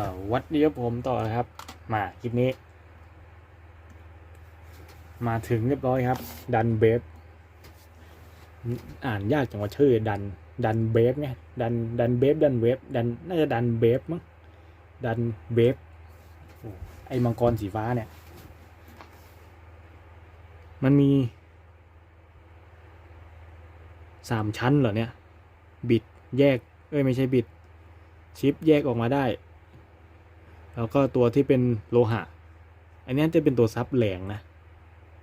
สวัสดีครับผมต่อครับ มาคลิปนี้ มาถึงเรียบร้อยครับ ดันเบฟอ่านยากจังว่าชื่อดัน ดันเบฟไงดันดันเบฟดันเวฟดันน่าจะดันเบฟมั้งดันเบฟโอ้ไอมังกรสีฟ้าเนี่ย มันมีสามชั้นเหรอเนี่ย บิดแยก เอ้ยไม่ใช่บิด ชิปแยกออกมาได้ แล้วก็ตัวที่เป็นโลหะ อันนี้จะเป็นตัวซับแหลงนะ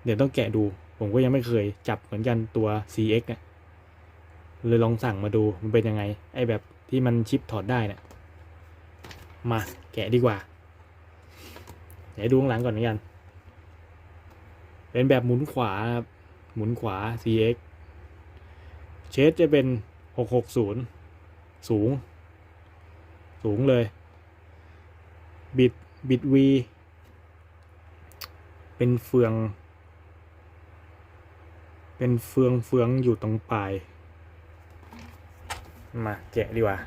เดี๋ยวต้องแกะดู ผมก็ยังไม่เคยจับเหมือนกันตัว CX เนี่ยเลยลองสั่งมาดูมันเป็นยังไง ไอแบบที่มันชิปถอดได้เนี่ยมาแกะดีกว่าเดี๋ยวดูข้างหลังก่อนเหมือนกัน เป็นแบบหมุนขวาครับหมุนขวา CX เชสจะเป็น 660 สูง สูงเลย บิดบิดวีเป็นเฟือง เป็นเฟืองเฟืองอยู่ตรงปลาย มาแกะดีกว่า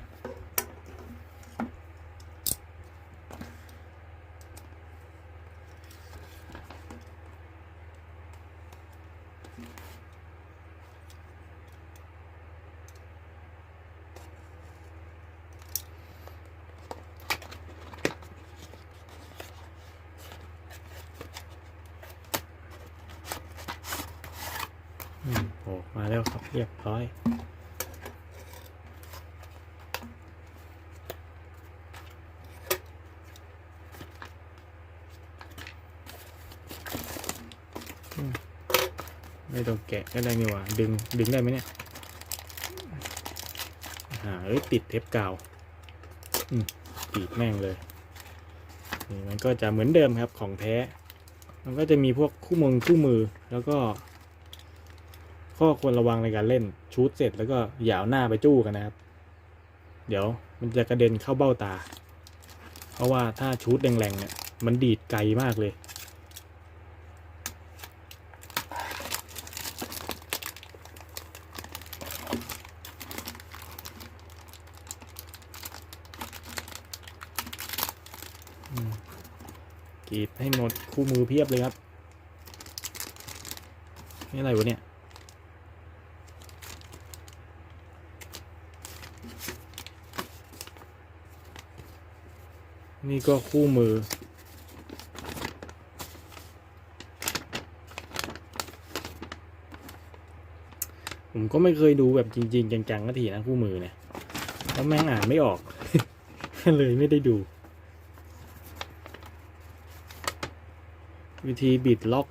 อื มโอ้มาแล้วครับเรียบร้อย ไม่ต้องแกะก็ได้นี่หว่า ดึง ดึงได้ไหมเนี่ยอ่าเอ้ย ติดเทปกาว อืมติดแม่งเลย นี่มันก็จะเหมือนเดิมครับของแท้ มันก็จะมีพวกคู่มือคู่มือแล้วก็ ข้อควรระวังในการเล่นชูดเสร็จแล้วก็อย่าเอาหน้าไปจู้กันนะครับ เดี๋ยวมันจะกระเด็นเข้าเบ้าตา เพราะว่าถ้าชูดแรงๆเนี่ยมันดีดไกลมากเลย กรีดให้หมดคู่มือเพียบเลยครับ นี่อะไรวะเนี่ย นี่ก็คู่มือ ผมก็ไม่เคยดูแบบจริง ๆ จังๆก็ทีนะคู่มือเนี่ยแล้วแม่งอ่านไม่ออก เลยไม่ได้ดู วิธีบิดล็อก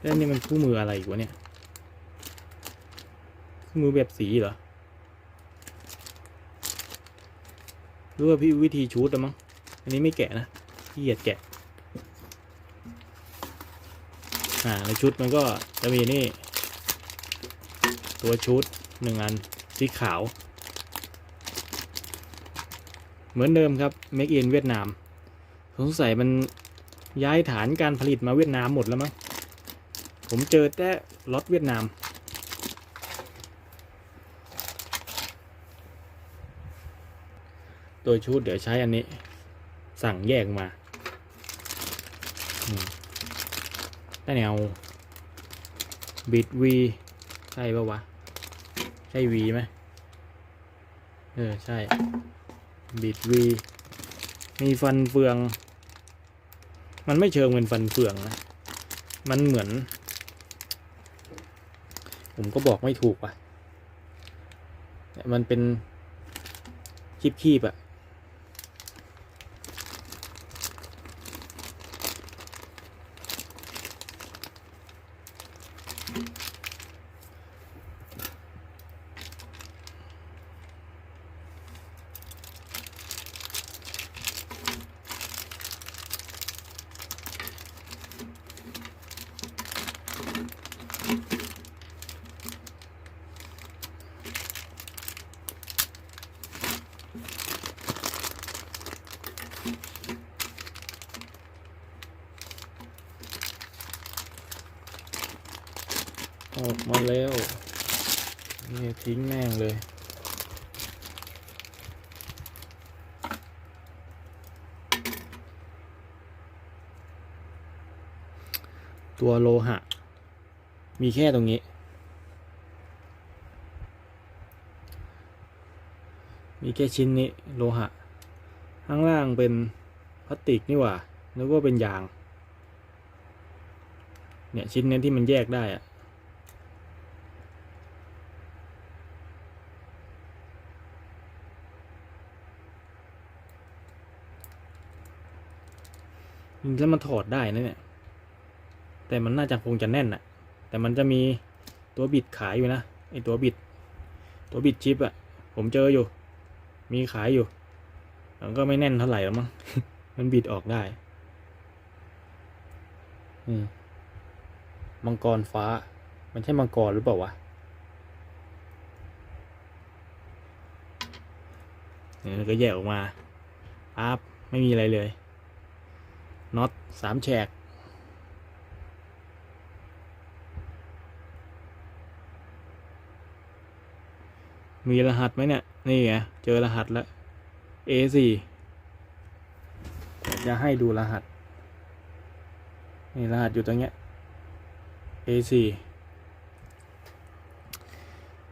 แล้วนี่มันคู่มืออะไรอีกวะเนี่ย มือแบบสีเหรอหรือว่าพี่วิธีชูดอมั้ง อันนี้ไม่แกะนะพี่เหยียดแกะ อ่าในชุดมันก็จะมีนี่ ตัวชุดหนึ่งอันสีขาว เหมือนเดิมครับ Make in เวียดนาม สงสัยมันย้ายฐานการผลิตมาเวียดนามหมดแล้วมั้ง ผมเจอแต่รถเวียดนาม ตัวชุดเดี๋ยวใช้อันนี้ สั่งแยกมาอืมได้แนวบิดวีใช่ปะวะ ใช่วีไหมเออ ใช่ บิดวีมีฟันเฟือง มันไม่เชิงเป็นฟันเฟืองนะ มันเหมือน ผมก็บอกไม่ถูกว่ะ มันเป็นคีบๆอะ ออกมาแล้วนี่ทิ้งแม่งเลย ตัวโลหะ มีแค่ตรงนี้ มีแค่ชิ้นนี้โลหะ ข้างล่างเป็นพลาสติกนี่หว่านึกว่าเป็นยาง เนี่ยชิ้นนี้ที่มันแยกได้อะจริงๆ แล้วมันถอดได้นะเนี่ย แต่มันน่าจะคงจะแน่นอะแต่มันจะมีตัวบิดขายอยู่นะไอตัวบิด ตัวบิดชิปอะผมเจออยู่ มีขายอยู่มันก็ไม่แน่นเท่าไหร่หรอมั้งมันบิดออกได้อืมมังกรฟ้า มันใช่มังกรหรือเปล่าวะเนี่ยก็แยกออกมาอัพไม่มีอะไรเลย น็อตสามแฉก มีรหัสไหมเนี่ย นี่ไงเจอรหัสแล้ว A4 จะให้ดูรหัส นี่รหัสอยู่ตรงเนี้ย A4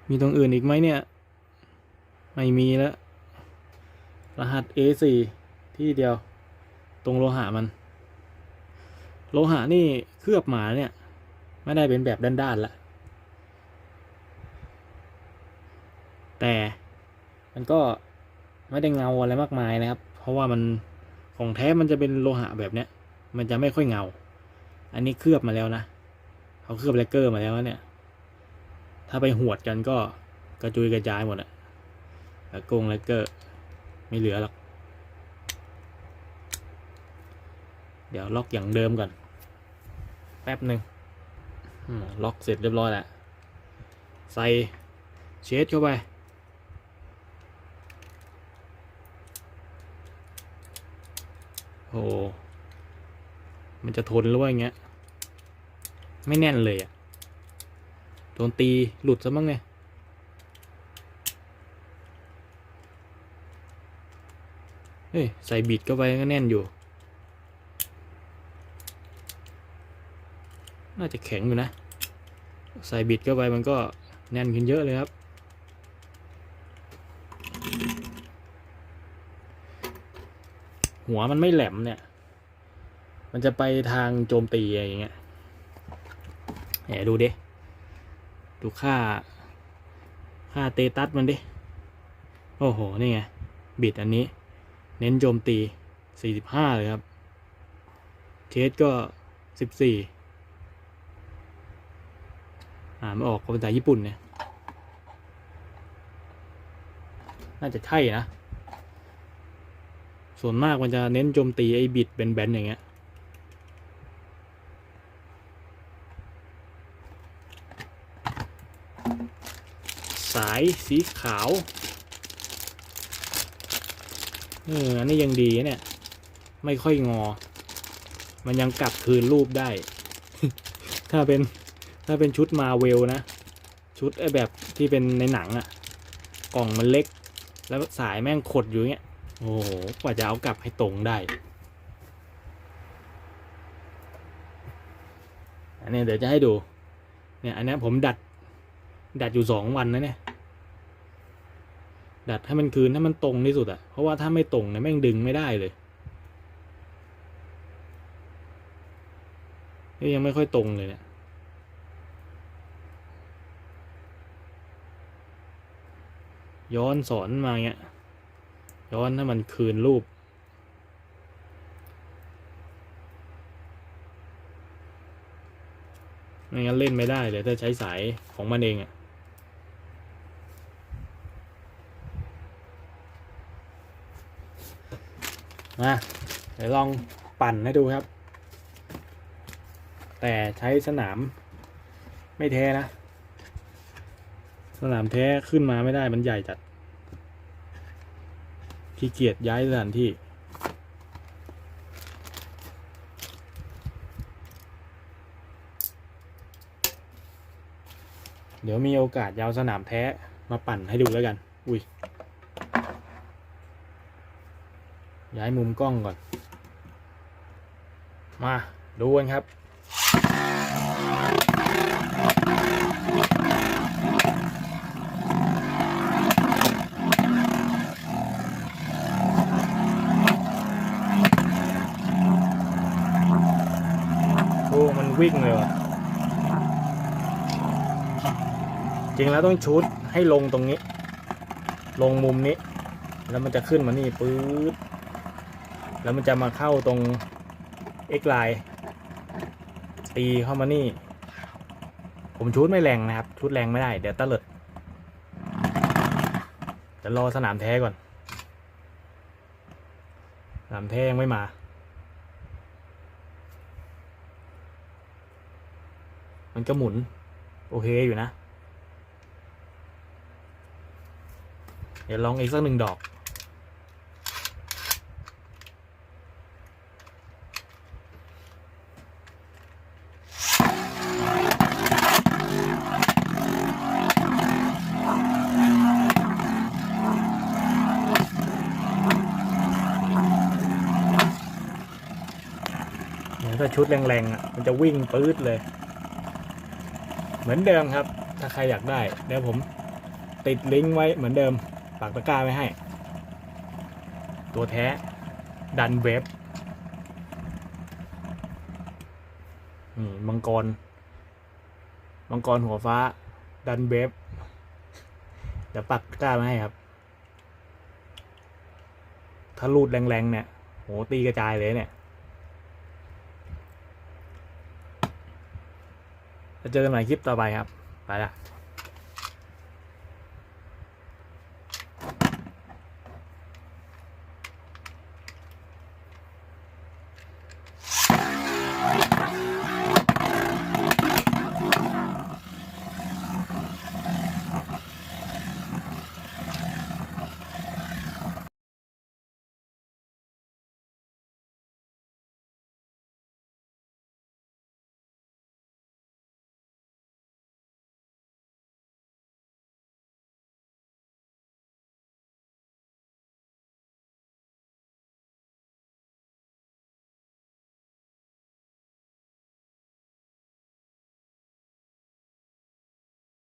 มีตรงอื่นอีกไหมเนี่ย ไม่มีแล้ว รหัส A4 ที่เดียว ตรงโลหะมัน โลหะนี่เคลือบหมาเนี่ย ไม่ได้เป็นแบบด้านๆละแต่มันก็ไม่ได้เงาอะไรมากมายนะครับ เพราะว่ามันของแท้มันจะเป็นโลหะแบบเนี้ย มันจะไม่ค่อยเงา อันนี้เคลือบมาแล้วนะเขาเคลือบแลกเกอร์มาแล้วเนี่ย ถ้าไปหวดกันก็กระจุยกระจายหมดอะแล้วกงแลกเกอร์ไม่เหลือหรอก เดี๋ยวล็อกอย่างเดิมก่อน แป๊บหนึ่งอืมล็อกเสร็จเรียบร้อยแล้ว ใส่เชดเข้าไป โอ้มันจะทนหรือว่าอย่างเงี้ย ไม่แน่นเลยอะ่ะ โดนตีหลุดซะมั้งไงเฮ้ย ใส่บิดเข้าไปก็แน่นอยู่ น่าจะแข็งอยู่นะ ใส่บิดเข้าไปมันก็แน่นขึ้นเยอะเลยครับ หัวมันไม่แหลมเนี่ย มันจะไปทางโจมตีอะไรอย่างเงี้ยแหมดูดิ ดูค่า ค่าเตตัสมันดิ โอ้โห นี่ไง บิดอันนี้ เน้นโจมตี 45 เลยครับ เทสก็ 14 อ่านไม่ออกภาษาญี่ปุ่นเนี่ย น่าจะใช่นะ ส่วนมากมันจะเน้นโจมตีไอ้บิดแบนๆอย่างเงี้ยสายสีขาวเอออันนี้ยังดีเนี่ย ไม่ค่อยงอ มันยังกลับคืนรูปได้ ถ้าเป็น ถ้าเป็นชุดมาเวลนะ ชุดไอ้แบบที่เป็นในหนังอะกล่องมันเล็ก แล้วสายแม่งขดอยู่เงี้ย โอ้โห กว่าจะเอากลับให้ตรงได้ อันนี้เดี๋ยวจะให้ดู เนี่ยอันนี้ผมดัด ดัดอยู่สองวันนะเนี่ย ดัดให้มันคืนให้มันตรงที่สุดอะเพราะว่าถ้าไม่ตรงเนี่ยแม่งดึงไม่ได้เลยนี่ยังไม่ค่อยตรงเลยเนี่ย ย้อนสอนมาเงี้ย ย้อนให้มันคืนรูป ไม่งั้นเล่นไม่ได้เลยถ้าใช้สายของมันเองอะมาเดี๋ยวลองปั่นให้ดูครับ แต่ใช้สนามไม่แท้นะ สนามแท้ขึ้นมาไม่ได้มันใหญ่จัด ขี้เกียจย้ายสถานที่ เดี๋ยวมีโอกาสยาวสนามแท้มาปั่นให้ดูแล้วกัน อุ้ย ย้ายมุมกล้องก่อน มา ดูกันครับ วิ่งเลยว่ะจริงแล้วต้องชุดให้ลงตรงนี้ ลงมุมนี้ แล้วมันจะขึ้นมานี่ปื๊ดแล้วมันจะมาเข้าตรง X line ตีเข้ามานี่ ผมชุดไม่แรงนะครับ ชุดแรงไม่ได้ เดี๋ยวตะเลิดจะรอสนามแท้ก่อน สนามแท้ยังไม่มา มันก็หมุน โอเคอยู่นะ เดี๋ยวลองอีกสักหนึ่งดอกถ้าชุดแรงๆอะมันจะวิ่งปื๊ดเลย เหมือนเดิมครับ ถ้าใครอยากได้ เดี๋ยวผมติดลิงก์ไว้เหมือนเดิมปากตะกร้าไว้ให้ ตัวแท้ดันเว็บนี่มังกร มังกรหัวฟ้า ดันเว็บเดี๋ยวปักตะกร้ามาให้ครับ ถ้ารูดแรงๆเนี่ยโหตีกระจายเลยเนี่ย จะเจอกันใหม่คลิปต่อไปครับ ไปละ